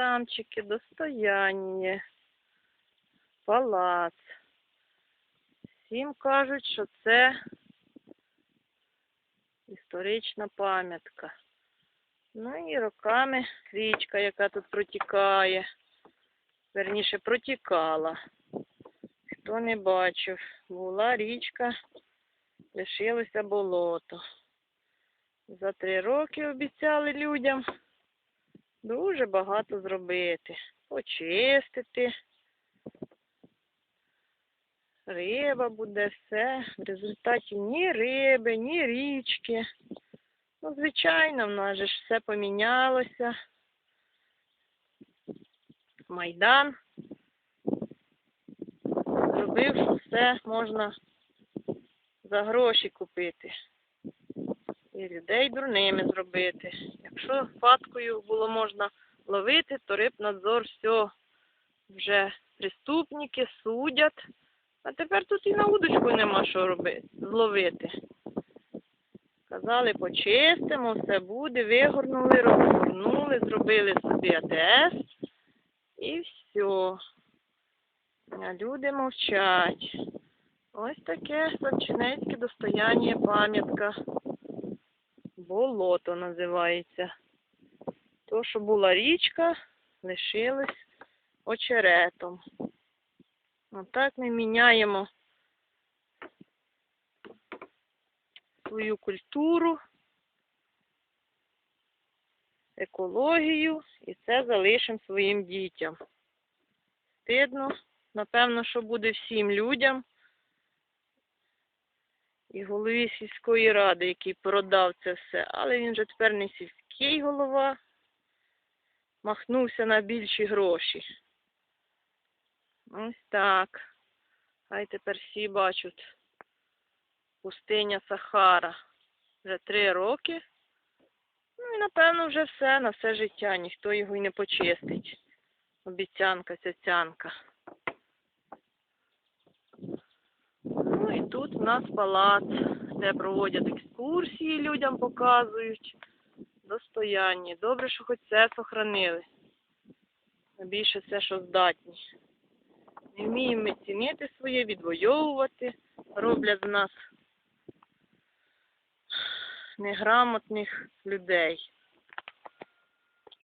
красамчики, достояння, палац. Всім кажуть, що це історична пам'ятка. Ну і роками річка, яка тут протікає. Верніше протікала. Хто не бачив, була річка, лишилося болото. За три роки обіцяли людям дуже багато зробити. Почистити. Риба буде, все. В результаті ні риби, ні річки. Ну, звичайно, в нас же ж все помінялося. Майдан зробив, що все можна за гроші купити. І людей дурними зробити. Якщо фаткою було можна ловити, то рибнадзор все вже преступники судять. А тепер тут і на удочку нема що робити, зловити. Казали, почистимо, все буде, вигорнули, розгорнули, зробили собі АТС і все. А люди мовчать. Ось таке Санчинецьке достояння пам'ятка. Болото називається. То, що була річка, лишилось очеретом. Отак ми міняємо свою культуру, екологію і це залишимо своїм дітям. Стидно, напевно, що буде всім людям і голові сільської ради, який продав це все, але він же тепер не сільський голова, махнувся на більші гроші. Ось так. Хай тепер всі бачать. Пустиня Сахара. Вже три роки. Ну і напевно вже все на все життя. Ніхто його й не почистить. Обіцянка цяцянка. Ну і тут у нас палац, де проводять екскурсії, людям показують. Достоянні. Добре, що хоч це сохранили. Більше все, що здатні. Не вміємо ми цінити своє, відвоювати. Роблять з нас неграмотних людей.